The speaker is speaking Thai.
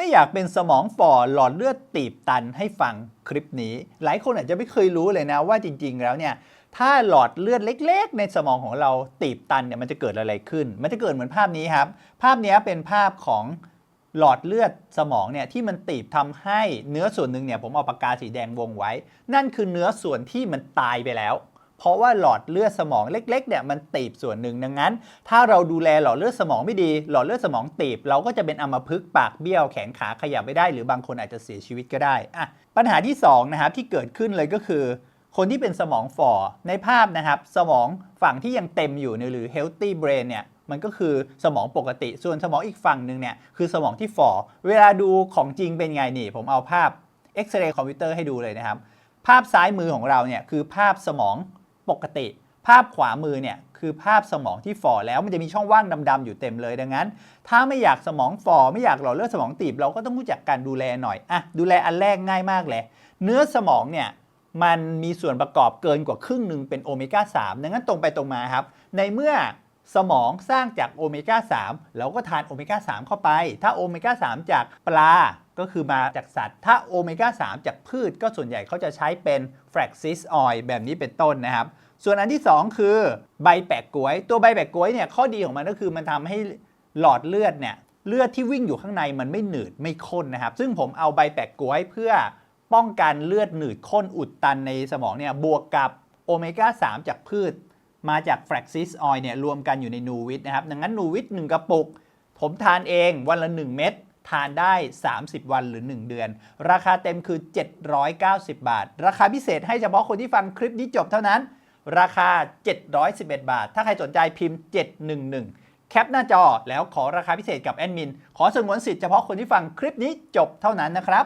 ไม่อยากเป็นสมองฝ่อหลอดเลือดตีบตันให้ฟังคลิปนี้ หลายคนอาจจะไม่เคยรู้เลยนะว่าจริง ๆ แล้วเนี่ยถ้าหลอดเลือดเล็ก ๆ ในสมองของเราตีบตันเนี่ยมันจะเกิดอะไรขึ้น มันจะเกิดเหมือนภาพนี้ครับ ภาพนี้เป็นภาพของหลอดเลือดสมองเนี่ยที่มันตีบทำให้เนื้อส่วนหนึ่งเนี่ยผมเอาปากกาสีแดงวงไว้ นั่นคือเนื้อส่วนที่มันตายไปแล้ว เพราะว่าหลอดเลือดสมองเล็กๆเนี่ยมันตีบส่วนหนึ่งดังนั้น ถ้าเราดูแลหลอดเลือดสมองไม่ดี หลอดเลือดสมองตีบ เราก็จะเป็นอัมพฤกษ์ปากเบี้ยวแขนขาขยับไม่ได้ หรือบางคนอาจจะเสียชีวิตก็ได้อะปัญหาที่สองนะครับที่เกิดขึ้นเลยก็คือ คนที่เป็นสมองฝ่อในภาพนะครับสมองฝั่งที่ยังเต็มอยู่หรือ healthy brain เนี่ยมันก็คือสมองปกติ ส่วนสมองอีกฝั่งหนึ่งเนี่ยคือสมองที่ฝ่อ เวลาดูของจริงเป็นไงนี่ ผมเอาภาพเอ็กซเรย์คอมพิวเตอร์ให้ดูเลยนะครับ ภาพซ้ายมือของเราเนี่ยคือภาพสมอง ปกติ ภาพขวามือเนี่ยคือภาพสมองที่ฝ่อแล้วมันจะมีช่องว่างดำๆอยู่เต็มเลยดังนั้น ถ้าไม่อยากสมองฝ่อไม่อยากหล่อเลือดสมองตีบเราก็ต้องรู้จักการดูแลหน่อยอะดูแลอันแรกง่ายมากเลย เนื้อสมองเนี่ยมันมีส่วนประกอบเกินกว่าครึ่งหนึ่งเป็นโอเมก้า3ดังนั้นตรงไปตรงมาครับ ในเมื่อสมองสร้างจากโอเมก้า3เราก็ทานโอเมก้า3เข้าไป ถ้าโอเมก้า3จากปลาก็คือมาจากสัตว์ ถ้าโอเมก้า3จากพืชก็ส่วนใหญ่เขาจะใช้เป็นแฟลกซิสออยล์แบบนี้เป็นต้นนะครับ ส่วนอันที่ 2 คือใบแปะกล้วย ตัวใบแปะกล้วยเนี่ยข้อดีของมันก็คือมันทำให้หลอดเลือดเนี่ยเลือดที่วิ่งอยู่ข้างในมันไม่หนืดไม่ข้นนะครับ ซึ่งผมเอาใบแปะกล้วยเพื่อป้องกันเลือดหนืดข้นอุดตันในสมองเนี่ยบวกกับโอเมก้า 3 จากพืช มาจากแฟลกซิสออยเนี่ยรวมกันอยู่ในนูวิตนะครับ ดังนั้นนูวิต1กระปุก ผมทานเองวันละ 1 เม็ดทานได้ 30 วันหรือ 1 เดือน ราคาเต็มคือ 790 บาท ราคาพิเศษให้เฉพาะคนที่ฟังคลิปนี้จบเท่านั้น ราคา 711 บาท ถ้าใครสนใจพิมพ์ 711 แคปหน้าจอแล้วขอราคาพิเศษกับแอดมิน ขอสงวนสิทธิ์เฉพาะคนที่ฟังคลิปนี้จบเท่านั้นนะครับ